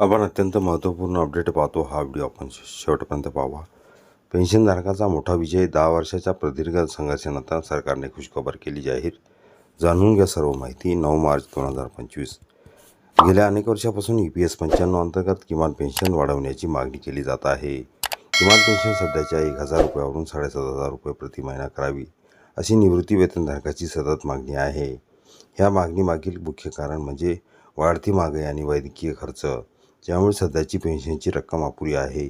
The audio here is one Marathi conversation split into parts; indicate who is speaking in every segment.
Speaker 1: आपण अत्यंत महत्त्वपूर्ण अपडेट पाहतो. हा व्हिडिओ आपण शेवटपर्यंत पाहावा. पेन्शनधारकाचा मोठा विजय दहा वर्षाच्या प्रदीर्घ संघर्षानंतर सरकारने खुशखबर केली जाहीर. जाणून घ्या सर्व माहिती. नऊ मार्च दोन हजार पंचवीस. गेल्या अनेक वर्षापासून ई पी एस पंच्याण्णव अंतर्गत किमान पेन्शन वाढवण्याची मागणी केली जात आहे. किमान पेन्शन सध्याच्या एक हजार रुपयावरून साडेसात हजार रुपये प्रति महिना करावी अशी निवृत्ती वेतनधारकाची सतत मागणी आहे. ह्या मागणीमागील मुख्य कारण म्हणजे वाढती महागाई आणि वैद्यकीय खर्च. ज्यामुळे सध्याची पेन्शनची रक्कम अपुरी आहे.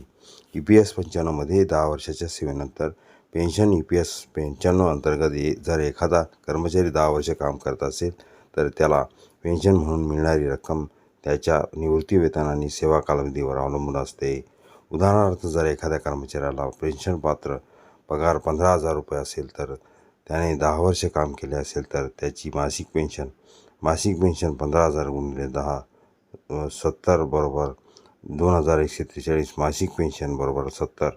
Speaker 1: ई पी एस पंच्याण्णवमध्ये दहा वर्षाच्या सेवेनंतर पेन्शन ई पी एस पंच्याण्णव अंतर्गत ए जर एखादा कर्मचारी दहा वर्ष काम करत असेल तर त्याला पेन्शन म्हणून मिळणारी रक्कम त्याच्या निवृत्ती वेतन आणि सेवा कालावधीवर अवलंबून असते. उदाहरणार्थ जर एखाद्या कर्मचाऱ्याला पेन्शन पात्र पगार पंधरा हजार रुपये असेल तर त्याने दहा वर्ष काम केले असेल तर त्याची मासिक पेन्शन मासिक पेन्शन पंधरा हजार गुणिले दहा सत्तर बरोबर दोन हजार एकशे त्रेचाळीस मासिक पेन्शन बरोबर सत्तर.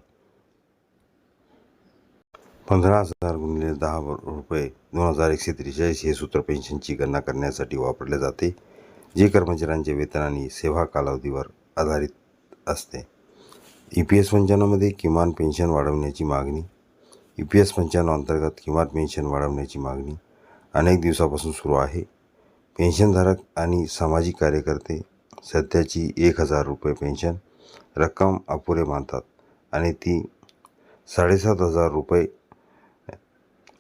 Speaker 1: पंधरा हजार गुणिले दहा रुपये दोन हजार एकशे त्रेचाळीस हे सूत्र पेन्शनची गणना करण्यासाठी वापरले जाते जे कर्मचाऱ्यांचे वेतन आणि सेवा कालावधीवर आधारित असते. ई पी एस पंच्याण्णवमध्ये किमान पेन्शन वाढवण्याची मागणी ई पी एस पंच्याण्णव अंतर्गत किमान पेन्शन वाढवण्याची मागणी अनेक दिवसापासून सुरू आहे. पेन्शनधारक आणि सामाजिक कार्यकर्ते सध्याची एक हजार रुपये पेन्शन रक्कम अपुरे मानतात आणि ती साडेसात हजार रुपये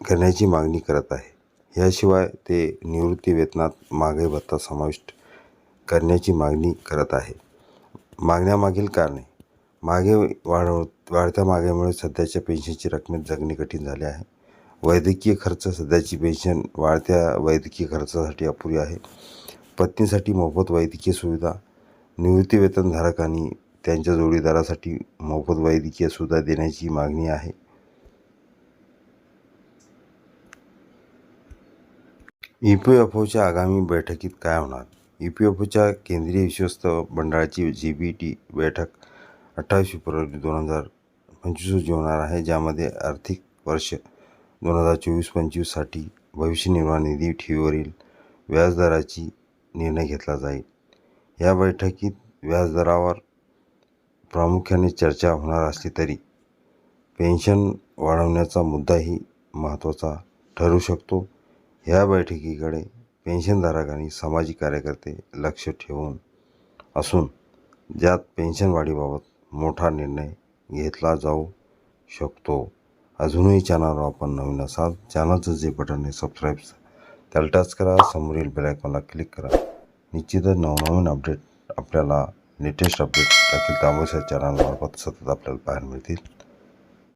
Speaker 1: करण्याची मागणी करत आहे. याशिवाय ते निवृत्ती वेतनात मागे भत्ता समाविष्ट करण्याची मागणी करत आहे. मागण्यामागील कारणे. मागे वाढव वाढत्या मागेमुळे सध्याच्या पेन्शनची रकमेत जगणे कठीण झाले आहे. वैद्यकीय खर्च सध्याची पेन्शन वाढत्या वैद्यकीय खर्चासाठी अपुरी आहे. पत्नीसाठी मोफत वैद्यकीय सुविधा निवृत्तीवेतनधारकांनी त्यांच्या जोडीदारासाठी मोफत वैद्यकीय सुविधा देण्याची मागणी आहे. ई पी एफ ओच्या आगामी बैठकीत काय होणार? ई पी एफ ओच्या केंद्रीय विश्वस्त मंडळाची जी बी टी बैठक अठ्ठावीस फेब्रुवारी दोन हजार पंचवीस रोजी होणार आहे ज्यामध्ये आर्थिक वर्ष दोन हजार चोवीस पंचवीससाठी भविष्य निर्वाह निधी ठेवीवरील व्याजदराची निर्णय घेतला जाईल. या बैठकीत व्याजदरावर प्रामुख्याने चर्चा होणार असली तरी पेन्शन वाढवण्याचा मुद्दाही महत्त्वाचा ठरू शकतो. ह्या बैठकीकडे पेन्शनधारक आणि सामाजिक कार्यकर्ते लक्ष ठेवून असून ज्यात पेन्शन वाढीबाबत मोठा निर्णय घेतला जाऊ शकतो. अजूनही चॅनलवर आपण नवीन असाल चॅनलचं जे बटन आहे सबस्क्राईब त्याला टच करा समोरील बेलायकॉनला क्लिक करा. निश्चितच नवनवीन अपडेट आपल्याला लेटेस्ट अपडेट अखिल तांबोशा चॅनलमार्फत सतत आपल्याला पाहायला मिळतील.